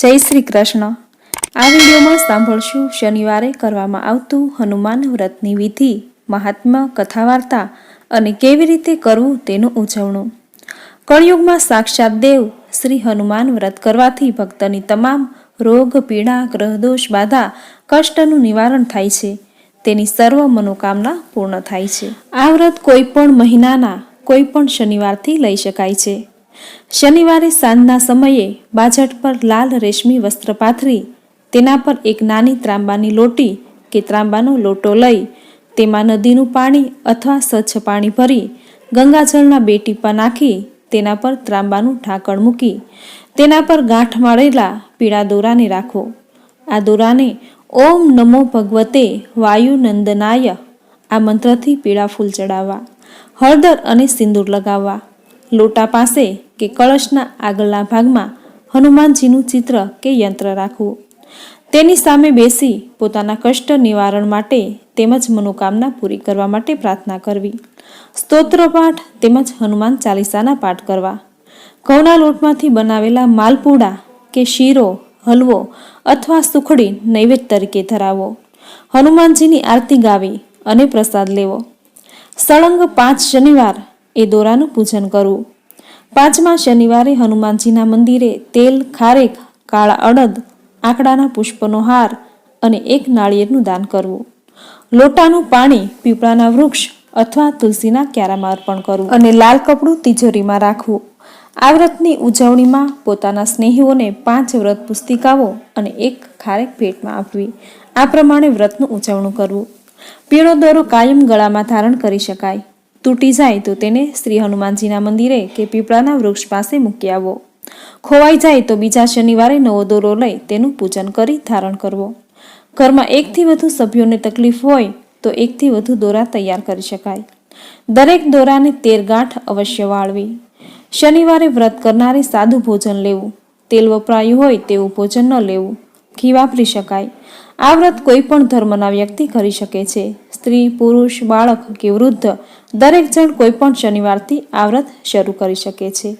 જય શ્રી કૃષ્ણ. આ વિડીયોમાં સાંભળશું શનિવારે કરવામાં આવતું હનુમાન વ્રતની વિધિ, મહાત્મા કથા વાર્તા અને કેવી રીતે કરવું તેનું ઉજવણું. કળિયુગમાં સાક્ષાત દેવ શ્રી હનુમાન વ્રત કરવાથી ભક્તની તમામ રોગ, પીડા, ગ્રહદોષ, બાધા, કષ્ટનું નિવારણ થાય છે. તેની સર્વ મનોકામના પૂર્ણ થાય છે. આ વ્રત કોઈ પણ મહિનાના, કોઈ પણ શનિવારથી લઈ શકાય છે. શનિવારે સાંજના સમયે બાજટ પર લાલ રેશમી વસ્ત્ર પાથરી, તેના પર એક નાની ત્રાંબાની લોટી કે ત્રાંબાનો લોટો લઈ, તેમાં નદીનું પાણી અથવા સ્વચ્છ પાણી ભરી, ગંગાજળના બે ટીપા નાખી, તેના પર ત્રાંબાનું ઢાંકણ મૂકી, તેના પર ગાંઠ મારેલા પીળા દોરાને રાખો. આ દોરાને ઓમ નમો ભગવતે વાયુનંદનાય આ મંત્રથી પીળા ફૂલ ચડાવવા, હળદર અને સિંદૂર લગાવવા. લોટા પાસે કે કળશના આગળના ભાગમાં હનુમાનજીનું ચિત્ર કે યંત્ર રાખવું. તેની સામે બેસી પોતાના કષ્ટ નિવારણ માટે તેમજ મનોકામના પૂરી કરવા માટે પ્રાર્થના કરવી. સ્તોત્ર પાઠ તેમજ હનુમાન ચાલીસાના પાઠ કરવા. ઘઉંના લોટમાંથી બનાવેલા માલપુડા કે શીરો, હલવો અથવા સુખડી નૈવેદ્ય તરીકે ધરાવો. હનુમાનજીની આરતી ગાવી અને પ્રસાદ લેવો. સળંગ પાંચ શનિવાર એ દોરાનું પૂજન કરવું પાંચમા શનિવારે હનુમાનજીના મંદિરે તેલ, ખારેક, કાળા અડદ, આંકડાના પુષ્પનો હાર અને એક નાળિયેરનું દાન કરવું. લોટાનું પાણી પીપળાના વૃક્ષ અથવા તુલસીના ક્યારામાં અર્પણ કરવું અને લાલ કપડું તિજોરીમાં રાખવું. આ વ્રતની ઉજવણીમાં પોતાના સ્નેહીઓને પાંચ વ્રત પુસ્તિકાઓ અને એક ખારેક ભેટમાં આપવી. આ પ્રમાણે વ્રતનું ઉજવણું કરવું. પીળો દોરો કાયમ ગળામાં ધારણ કરી શકાય. તૂટી જાય તો તેને શ્રી હનુમાનજીના મંદિરે કે પીપળાના વૃક્ષ પાસે મૂકી આવો. ખોવાઈ જાય તો બીજા શનિવારે નવો દોરો લઈ તેનું પૂજન કરી ધારણ કરવો. ઘરમાં એકથી વધુ સભ્યોને તકલીફ હોય તો એકથી વધુ દોરા તૈયાર કરી શકાય. દરેક દોરાને તેર ગાંઠ અવશ્ય વાળવી. શનિવારે વ્રત કરનારે સાદું ભોજન લેવું. તેલ વપરાયું હોય તેવું ભોજન ન લેવું. ઘી વાપરી શકાય. આ વ્રત કોઈ પણ ધર્મના વ્યક્તિ કરી શકે છે. સ્ત્રી, પુરુષ, બાળક કે વૃદ્ધ દરેક જણ કોઈ પણ શનિવારથી આ વ્રત શરૂ કરી શકે છે.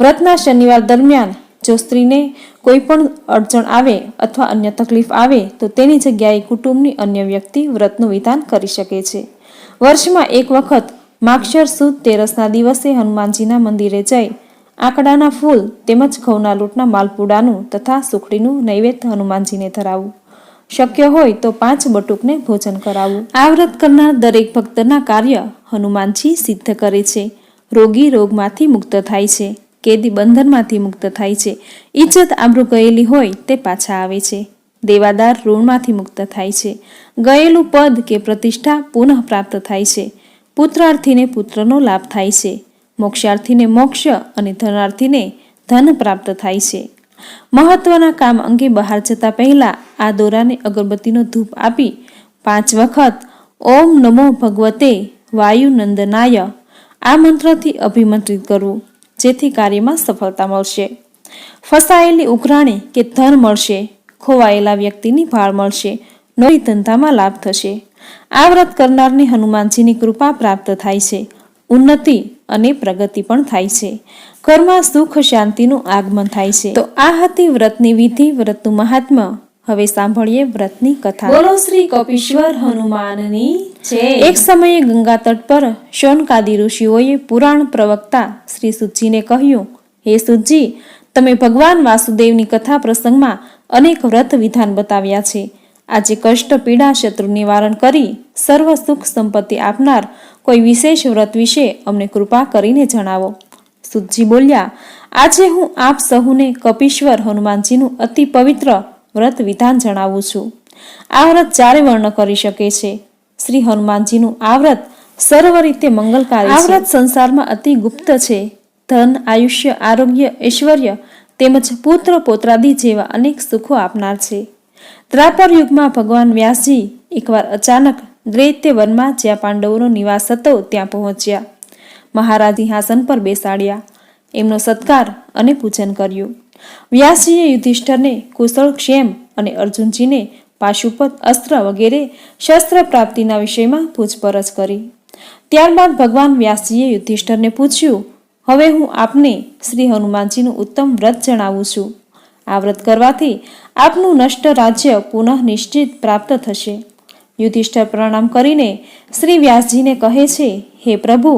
વ્રતના શનિવાર દરમિયાન જો સ્ત્રીને કોઈ પણ અડચણ આવે અથવા અન્ય તકલીફ આવે તો તેની જગ્યાએ કુટુંબની અન્ય વ્યક્તિ વ્રતનું વિધાન કરી શકે છે. વર્ષમાં એક વખત માક્ષર સુદ તેરસના દિવસે હનુમાનજીના મંદિરે જઈ આંકડાના ફૂલ તેમજ ઘઉંના લોટના માલપુડાનું તથા સુખડીનું નૈવેદ્ય હનુમાનજીને ધરાવવું શક્ય હોય તો પાંચ બટુકને ભોજન કરાવવું આ વ્રત કરનાર દરેક ભક્તના કાર્ય હનુમાનજી સિદ્ધ કરે છે. રોગી રોગમાંથી મુક્ત થાય છે. કેદી બંધનમાંથી મુક્ત થાય છે. ઇજ્જત આબરૂ ગયેલી હોય તે પાછા આવે છે. દેવાદાર ઋણમાંથી મુક્ત થાય છે. ગયેલું પદ કે પ્રતિષ્ઠા પુનઃ પ્રાપ્ત થાય છે. પુત્રાર્થીને પુત્રનો લાભ થાય છે. મોક્ષાર્થીને મોક્ષ અને ધનાર્થીને ધન પ્રાપ્ત થાય છે. મહત્વના કામ અંગે બહાર જતા પહેલા આ દોરાને અગરબત્તીનો ધૂપ આપી પાંચ વખત ઓમ નમો ભગવતે વાયુનંદનાય આ મંત્રથી અભિમંત્રિત કરવું, જેથી કાર્યમાં સફળતા મળશે. ફસાયેલી ઉઘરાણી કે ધન મળશે, ખોવાયેલા વ્યક્તિની ભાળ મળશે નોઈ ધંધામાં લાભ થશે. આ વ્રત કરનારને હનુમાનજીની કૃપા પ્રાપ્ત થાય છે, ઉન્નતિ અને પ્રગતિ પણ થાય છે. ઘરમાં સુખ શાંતિનું આગમન થાય છે. તો આ હતી વ્રતની વિધિ. વ્રતનું મહાત્મ્ય. હવે સાંભળીએ વ્રતની કથા. બોલો શ્રી કપીશ્વર હનુમાનની છે એક સમયે ગંગા તટ પર શોનકાદી ઋષિઓએ પુરાણ પ્રવક્તા શ્રી સુજીને કહ્યું હે સુજી તમે ભગવાન વાસુદેવની કથા પ્રસંગમાં અનેક વ્રત વિધાન બતાવ્યા છે. આજે કષ્ટ પીડા શત્રુ નિવારણ કરી સર્વ સુખ સંપત્તિ આપનાર કોઈ વિશેષ વ્રત વિશે અમને કૃપા કરીને જણાવો. સુજી બોલ્યા આજે હું આપ સહુને કપીશ્વર હનુમાનજીનું અતિ પવિત્ર વ્રત વિધાન જણાવું છું. આ વ્રત ચારે વર્ણ કરી શકે છે. શ્રી હનુમાનજીનું આ વ્રત સર્વ રીતે મંગલકારી આ વ્રત સંસારમાં અતિ ગુપ્ત છે. ધન, આયુષ્ય, આરોગ્ય, ઐશ્વર્ય તેમજ પુત્ર, પોત્રાદી જેવા અનેક સુખો આપનાર છે. દ્રાપર યુગમાં ભગવાન વ્યાસજી એકવાર અચાનક દ્વૈત્ય વનમાં જ્યાં પાંડવોનો નિવાસ હતો ત્યાં પહોંચ્યા. મહારાજ સિંહાસન પર બેસાડ્યા. એમનો સત્કાર અને પૂજન કર્યું. વ્યાસજીએ યુધિષ્ઠરને કુશળ ક્ષેમ અને અર્જુનજીને પાશુપત અસ્ત્ર વગેરે શસ્ત્ર પ્રાપ્તિના વિષયમાં પૂછપરછ કરી. ત્યારબાદ ભગવાન વ્યાસજીએ યુધિષ્ઠરને પૂછ્યું, હવે હું આપને શ્રી હનુમાનજીનું ઉત્તમ વ્રત જણાવું છું. આ વ્રત કરવાથી આપનું નષ્ટ રાજ્ય પુનઃ નિશ્ચિત પ્રાપ્ત થશે. યુધિષ્ઠર પ્રણામ કરીને શ્રી વ્યાસજીને કહે છે, હે પ્રભુ,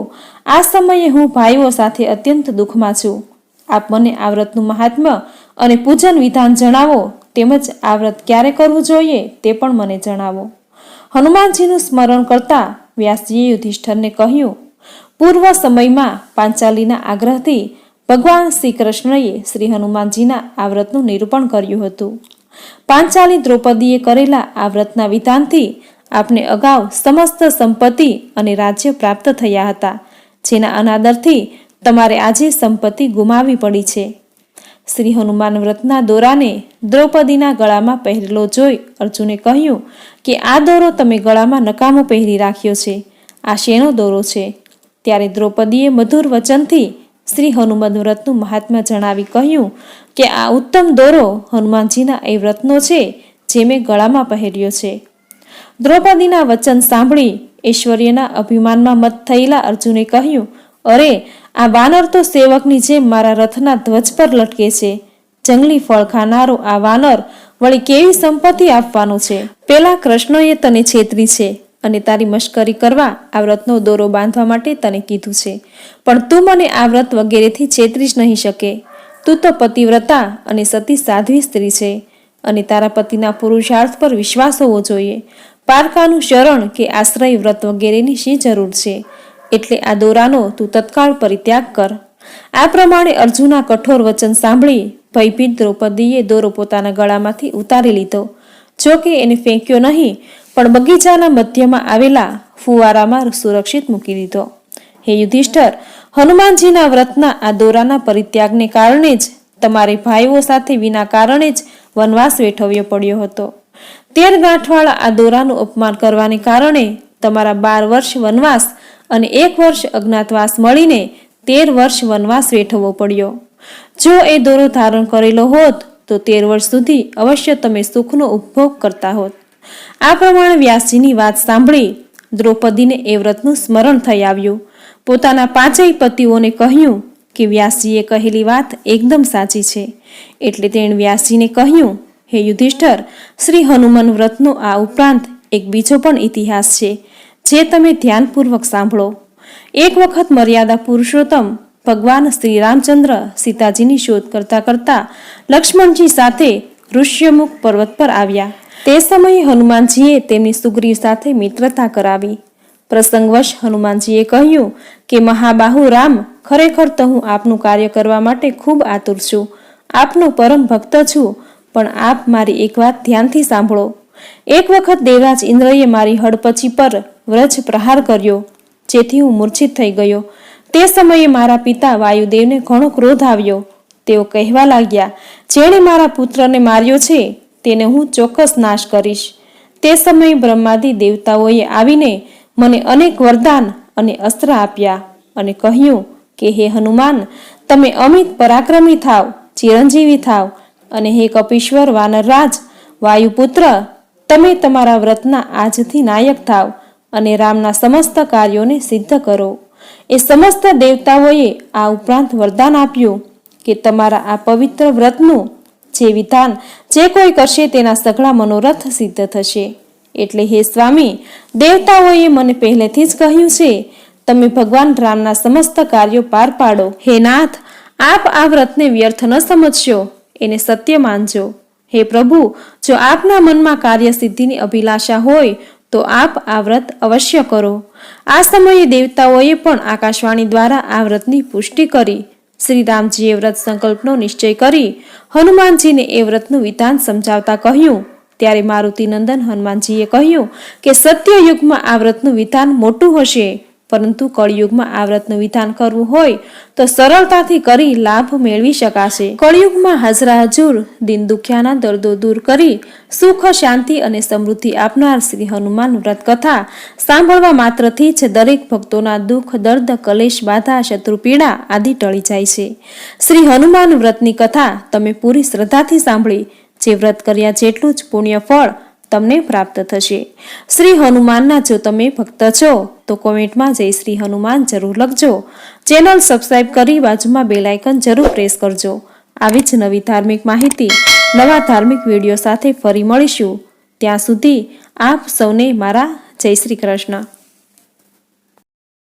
આ સમયે હું ભાઈઓ સાથે અત્યંત દુઃખમાં છું. આપ મને આ વ્રતનું મહાત્મ્ય અને પૂજન વિધાન જણાવો, તેમજ આ વ્રત ક્યારે કરવું જોઈએ તે પણ મને જણાવો. હનુમાનજીનું સ્મરણ કરતા વ્યાસજીએ યુધિષ્ઠરને કહ્યું, પૂર્વ સમયમાં પાંચાલીના આગ્રહથી ભગવાન શ્રી કૃષ્ણએ શ્રી હનુમાનજીના આ વ્રતનું નિરૂપણ કર્યું હતું. પાંચાલી દ્રૌપદીએ કરેલા આ વ્રતના વિધાનથી આપને અગાઉ સમસ્ત સંપત્તિ અને રાજ્ય પ્રાપ્ત થયા હતા, જેના અનાદરથી તમારે આજે સંપત્તિ ગુમાવી પડી છે. શ્રી હનુમાન વ્રતના દોરાને દ્રૌપદીના ગળામાં પહેરેલો જોઈ અર્જુને કહ્યું કે આ દોરો તમે ગળામાં નકામો પહેરી રાખ્યો છે. આ શેનો દોરો છે? ત્યારે દ્રૌપદીએ મધુર વચનથી શ્રી હનુમાન વ્રતનું મહાત્મા જણાવી કહ્યું કે આ ઉત્તમ દોરો હનુમાનજીના એ વ્રતનો છે જે મેં ગળામાં પહેર્યો છે. દ્રૌપદીના વચન સાંભળી ઐશ્વર્યના અભિમાનમાં મત થયેલા અર્જુને કહ્યું અરે, આ વાનર તો સેવકની જેમ મારા રથના ધ્વજ પર લટકે છે. જંગલી ફળ ખાનારો આ વાનર વળી કેવી સંપત્તિ આપવાનું છે? પેલા કૃષ્ણએ તને છેતરી છે અને તારી મશ્કરી કરવા આ વ્રતનો દોરો બાંધવા માટે તને કીધું છે. પણ તું મને આ વ્રત વગેરેથી છેતરી જ નહીં શકે. તું તો પતિવ્રતા અને સતી સાધ્વી સ્ત્રી છે અને તારા પતિના પુરુષાર્થ પર વિશ્વાસ હોવો જોઈએ. પારકાનું શરણ કે આશ્રય વ્રત વગેરેની શી જરૂર છે? એટલે આ દોરાનો તું તત્કાળ પરિત્યાગ કર. આ પ્રમાણે અર્જુના કઠોર વચન સાંભળી ભયભીત દ્રૌપદીએ દોરો પોતાના ગળામાંથી ઉતારી લીધો. જો કે એને ફેંક્યો નહીં, પણ બગીચાના મધ્યમાં આવેલા ફુવારામાં સુરક્ષિત મૂકી દીધો. હે યુધિષ્ઠર, હનુમાનજીના વ્રતના આ દોરાના પરિત્યાગને કારણે જ તમારે ભાઈઓ સાથે વિના કારણે જ વનવાસ વેઠવ્યો પડ્યો હતો. તેર ગાંઠવાળા આ દોરાનું અપમાન કરવાને કારણે તમારા બાર વર્ષ વનવાસ અને એક વર્ષ અજ્ઞાતવાસ મળીને તેર વર્ષ વનવાસ વેઠવવો પડ્યો. જો એ દોરો ધારણ કરેલો હોત, તો તેર વર્ષ સુધી અવશ્ય તમે સુખનો ઉપભોગ કરતા હોત. આ પ્રમાણે વ્યાસજીની વાત સાંભળી દ્રૌપદીને એ વ્રતનું સ્મરણ થઈ આવ્યું. પોતાના પાંચેય પતિઓને કહ્યું કે વ્યાસજીએ કહેલી વાત એકદમ સાચી છે. એટલે તેણે વ્યાસજીને કહ્યું, હે યુધિષ્ઠર, શ્રી હનુમાન વ્રતનો આ ઉપરાંત એક બીજો પણ ઇતિહાસ છે. જે તમે ધ્યાનપૂર્વક સાંભળો. એક વખત મર્યાદા પુરુષોત્તમ ભગવાન શ્રી રામચંદ્ર સીતાજીની શોધ કરતા કરતા લક્ષ્મણજી સાથે ઋષ્યમુખ પર્વત પર આવ્યા. તે સમયે હનુમાનજીએ તેમની સુગ્રીવ સાથે મિત્રતા કરાવી. પ્રસંગવશ હનુમાનજીએ કહ્યું કે, મહાબાહુ રામ, ખરેખર તો હું આપનું કાર્ય કરવા માટે ખૂબ આતુર છું. આપનો પરમ ભક્ત છું, પણ આપ મારી એક વાત ધ્યાનથી સાંભળો. એક વખત દેવરાજ ઇન્દ્રએ મારી હડપચી પર વ્રજ પ્રહાર કર્યો, જેથી હું મૂર્છિત થઈ ગયો. તે સમયે મારા પિતા વાયુદેવને ઘણો ક્રોધ આવ્યો. તેઓ કહેવા લાગ્યા, જેણે મારા પુત્રને માર્યો છે, તેને હું ચોક્કસ નાશ કરીશ. તે સમયે બ્રહ્માદિ દેવતાઓએ આવીને મને અનેક વરદાન અને અસ્ત્ર આપ્યા અને કહ્યું કે, હે હનુમાન, તમે અમિત પરાક્રમી થાવ, ચિરંજીવી થાવ અને હે કપીશ્વર વાનરરાજ વાયુપુત્ર તમે તમારા વ્રતના આજથી નાયક થાવ અને રામના સમસ્ત કાર્યોને સિદ્ધ કરો. એ સમસ્ત દેવતાઓએ આ ઉપરાંત વરદાન આપ્યું કે તમારા આ પવિત્ર વ્રતનું જે વિધાન જે કોઈ કરશે તેના સઘળા મનોરથ સિદ્ધ થશે. એટલે હે સ્વામી, દેવતાઓએ મને પહેલેથી જ કહ્યું છે, તમે ભગવાન રામના સમસ્ત કાર્યો પાર પાડો. હે નાથ, આપ આ વ્રતને વ્યર્થ ન સમજશો, એને સત્ય માનજો. હે પ્રભુ, જો આપના મનમાં કાર્ય સિદ્ધિની અભિલાષા હોય, તો આપ આ વ્રત અવશ્ય કરો. આ સમયે દેવતાઓએ પણ આકાશવાણી દ્વારા આ વ્રતની પુષ્ટિ કરી. શ્રી રામજીએ વ્રત સંકલ્પનો નિશ્ચય કરી. હનુમાનજીને એ વ્રતનું વિધાન સમજાવતા કહ્યું. ત્યારે મારુતિનંદન હનુમાનજીએ કહ્યું કે સત્ય યુગમાં આ વ્રતનું વિધાન મોટું હશે. પરંતુ કળિયુગમાં આ વ્રતનું વિધાન કરવું હોય તો સરળતાથી કરી લાભ મેળવી શકાશે. કળિયુગમાં હાજરા હજુર દિન દુખ્યાના દર્દો દૂર કરી સુખ, શાંતિ અને સમૃદ્ધિ આપનાર શ્રી હનુમાન વ્રત કથા સાંભળવા માત્રથી જ દરેક ભક્તોના દુઃખ, દર્દ, કલેશ, બાધા, શત્રુ, પીડા આદિ ટળી જાય છે. શ્રી હનુમાન વ્રતની કથા તમે પૂરી શ્રદ્ધાથી સાંભળી. જે વ્રત કર્યા જેટલું જ પુણ્ય ફળ તમને પ્રાપ્ત થશે. શ્રી હનુમાનના જો તમે ભક્ત છો, તો કોમેન્ટમાં જય શ્રી હનુમાન જરૂર લખજો. ચેનલ સબસ્ક્રાઇબ કરી બાજુમાં બેલ આઇકન જરૂર પ્રેસ કરજો. આવી જ નવી ધાર્મિક માહિતી, નવા ધાર્મિક વીડિયો સાથે ફરી મળીશું. ત્યાં સુધી આપ સૌને મારા જય શ્રી કૃષ્ણ.